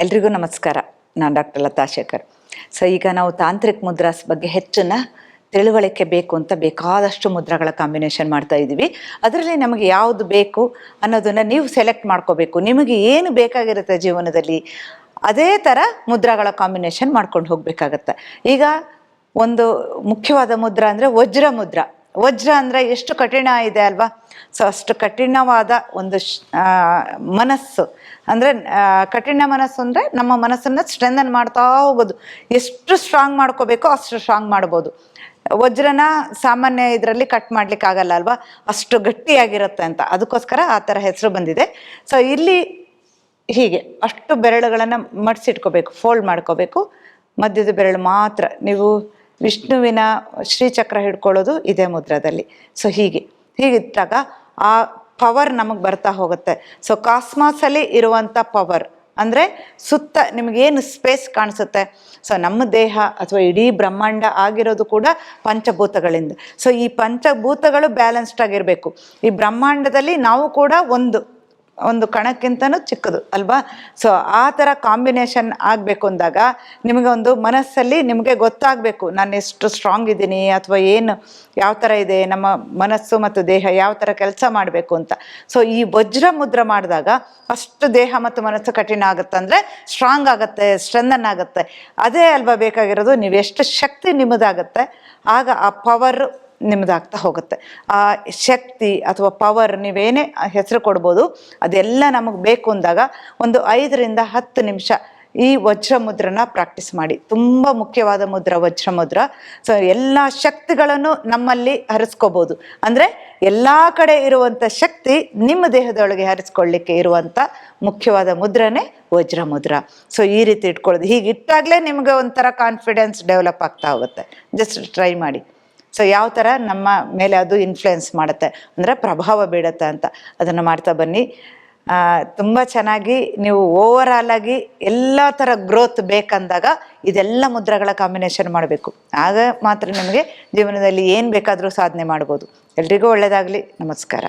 ಎಲ್ರಿಗೂ ನಮಸ್ಕಾರ. ನಾನು ಡಾಕ್ಟರ್ ಲತಾ ಶೇಖರ್. ಸೊ ಈಗ ನಾವು ತಾಂತ್ರಿಕ ಮುದ್ರಾಸ್ ಬಗ್ಗೆ ಹೆಚ್ಚಿನ ತಿಳುವಳಿಕೆ ಬೇಕು ಅಂತ ಬೇಕಾದಷ್ಟು ಮುದ್ರಗಳ ಕಾಂಬಿನೇಷನ್ ಮಾಡ್ತಾ ಇದ್ದೀವಿ ಅದರಲ್ಲಿ ನಮಗೆ ಯಾವುದು ಬೇಕು ಅನ್ನೋದನ್ನು ನೀವು ಸೆಲೆಕ್ಟ್ ಮಾಡ್ಕೋಬೇಕು. ನಿಮಗೆ ಏನು ಬೇಕಾಗಿರುತ್ತೆ ಜೀವನದಲ್ಲಿ ಅದೇ ಥರ ಮುದ್ರಗಳ ಕಾಂಬಿನೇಷನ್ ಮಾಡ್ಕೊಂಡು ಹೋಗಬೇಕಾಗತ್ತೆ. ಈಗ ಒಂದು ಮುಖ್ಯವಾದ ಮುದ್ರ ಅಂದರೆ ವಜ್ರ ಮುದ್ರ. ವಜ್ರ ಅಂದರೆ ಎಷ್ಟು ಕಠಿಣ ಇದೆ ಅಲ್ವಾ? ಸೊ ಅಷ್ಟು ಕಠಿಣವಾದ ಒಂದು ಮನಸ್ಸು. ಅಂದರೆ ಕಠಿಣ ಮನಸ್ಸು ಅಂದರೆ ನಮ್ಮ ಮನಸ್ಸನ್ನು ಸ್ಟ್ರೆಂದನ್ ಮಾಡ್ತಾ ಹೋಗೋದು. ಎಷ್ಟು ಸ್ಟ್ರಾಂಗ್ ಮಾಡ್ಕೋಬೇಕೋ ಅಷ್ಟು ಸ್ಟ್ರಾಂಗ್ ಮಾಡ್ಬೋದು. ವಜ್ರನ ಸಾಮಾನ್ಯ ಇದರಲ್ಲಿ ಕಟ್ ಮಾಡ್ಲಿಕ್ಕೆ ಆಗಲ್ಲ ಅಲ್ವಾ? ಅಷ್ಟು ಗಟ್ಟಿಯಾಗಿರುತ್ತೆ ಅಂತ. ಅದಕ್ಕೋಸ್ಕರ ಆ ಥರ ಹೆಸರು ಬಂದಿದೆ. ಸೊ ಇಲ್ಲಿ ಹೀಗೆ, ಅಷ್ಟು ಬೆರಳುಗಳನ್ನು ಮಡಿಸಿಟ್ಕೋಬೇಕು ಫೋಲ್ಡ್ ಮಾಡ್ಕೋಬೇಕು. ಮಧ್ಯದ ಬೆರಳು ಮಾತ್ರ. ನೀವು ವಿಷ್ಣುವಿನ ಶ್ರೀಚಕ್ರ ಹಿಡ್ಕೊಳ್ಳೋದು ಇದೇ ಮುದ್ರದಲ್ಲಿ. ಸೊ ಹೀಗೆ. ಹೀಗಿದ್ದಾಗ ಆ ಪವರ್ ನಮಗೆ ಬರ್ತಾ ಹೋಗುತ್ತೆ. ಸೊ ಕಾಸ್ಮಾಸಲ್ಲಿ ಇರುವಂಥ ಪವರ್ ಅಂದರೆ ಸುತ್ತ ನಿಮಗೇನು ಸ್ಪೇಸ್ ಕಾಣಿಸುತ್ತೆ? ಸೊ ನಮ್ಮ ದೇಹ ಅಥವಾ ಇಡೀ ಬ್ರಹ್ಮಾಂಡ ಆಗಿರೋದು ಕೂಡ ಪಂಚಭೂತಗಳಿಂದ. ಸೊ ಈ ಪಂಚಭೂತಗಳು ಬ್ಯಾಲೆನ್ಸ್ಡ್ ಆಗಿರಬೇಕು. ಈ ಬ್ರಹ್ಮಾಂಡದಲ್ಲಿ ನಾವು ಕೂಡ ಒಂದು. ಒಂದು ಕಣಕ್ಕಿಂತನೂ ಚಿಕ್ಕದು, ಅಲ್ವಾ? ಸೊ ಆ ಥರ ಕಾಂಬಿನೇಷನ್ ಆಗಬೇಕು ಅಂದಾಗ ನಿಮಗೆ ಒಂದು ಮನಸ್ಸಲ್ಲಿ ನಿಮಗೆ ಗೊತ್ತಾಗಬೇಕು, ನಾನು ಎಷ್ಟು ಸ್ಟ್ರಾಂಗ್ ಇದ್ದೀನಿ ಅಥವಾ ಏನು, ಯಾವ ಥರ ಇದೆ, ನಮ್ಮ ಮನಸ್ಸು ಮತ್ತು ದೇಹ ಯಾವ ಥರ ಕೆಲಸ ಮಾಡಬೇಕು ಅಂತ. ಸೊ ಈ ವಜ್ರ ಮುದ್ರ ಮಾಡಿದಾಗ ಅಷ್ಟು ದೇಹ ಮತ್ತು ಮನಸ್ಸು ಕಠಿಣ ಆಗುತ್ತೆ ಅಂದರೆ ಸ್ಟ್ರಾಂಗ್ ಆಗುತ್ತೆ ಸ್ಟ್ರೆಂದನ್ ಆಗುತ್ತೆ. ಅದೇ ಅಲ್ವಾ ಬೇಕಾಗಿರೋದು, ನೀವು ಎಷ್ಟು ಶಕ್ತಿ ನಿಮ್ಮದಾಗುತ್ತೆ, ಆಗ ಆ ಪವರ್ ನಿಮ್ಮದಾಗ್ತಾ ಹೋಗುತ್ತೆ. ಆ ಶಕ್ತಿ ಅಥವಾ ಪವರ್ ನೀವೇನೇ ಹೆಸರು ಕೊಡ್ಬೋದು, ಅದೆಲ್ಲ ನಮಗೆ ಬೇಕು ಅಂದಾಗ ಒಂದು ಐದರಿಂದ ಹತ್ತು ನಿಮಿಷ ಈ ವಜ್ರ ಮುದ್ರನ ಪ್ರಾಕ್ಟೀಸ್ ಮಾಡಿ. ತುಂಬ ಮುಖ್ಯವಾದ ಮುದ್ರ ವಜ್ರ ಮುದ್ರ ಸೊ ಎಲ್ಲ ಶಕ್ತಿಗಳನ್ನು ನಮ್ಮಲ್ಲಿ ಹರಿಸ್ಕೋಬೋದು. ಅಂದರೆ ಎಲ್ಲ ಕಡೆ ಇರುವಂಥ ಶಕ್ತಿ ನಿಮ್ಮ ದೇಹದೊಳಗೆ ಹರಿಸ್ಕೊಳ್ಳಿಕ್ಕೆ ಇರುವಂಥ ಮುಖ್ಯವಾದ ಮುದ್ರನೇ ವಜ್ರ ಮುದ್ರ ಸೊ ಈ ರೀತಿ ಇಟ್ಕೊಳ್ಳೋದು. ಹೀಗೆ ಇಟ್ಟಾಗಲೇ ನಿಮಗೆ ಒಂಥರ ಕಾನ್ಫಿಡೆನ್ಸ್ ಡೆವಲಪ್ ಆಗ್ತಾ ಹೋಗುತ್ತೆ. ಜಸ್ಟ್ ಟ್ರೈ ಮಾಡಿ. ಸೊ ಯಾವ ಥರ ನಮ್ಮ ಮೇಲೆ ಅದು ಇನ್ಫ್ಲುಯೆನ್ಸ್ ಮಾಡುತ್ತೆ? ಅಂದರೆ ಪ್ರಭಾವ ಬೀಳುತ್ತೆ ಅಂತ. ಅದನ್ನು ಮಾಡ್ತಾ ಬನ್ನಿ. ತುಂಬ ಚೆನ್ನಾಗಿ ನೀವು ಓವರ್ ಆಗಿ ಎಲ್ಲ ಥರ ಗ್ರೋತ್ ಬೇಕಂದಾಗ ಇದೆಲ್ಲ ಮುದ್ರಗಳ ಕಾಂಬಿನೇಷನ್ ಮಾಡಬೇಕು. ಆಗ ಮಾತ್ರ ನಿಮಗೆ ಜೀವನದಲ್ಲಿ ಏನು ಬೇಕಾದರೂ ಸಾಧನೆ ಮಾಡ್ಬೋದು. ಎಲ್ರಿಗೂ ಒಳ್ಳೆಯದಾಗಲಿ ನಮಸ್ಕಾರ.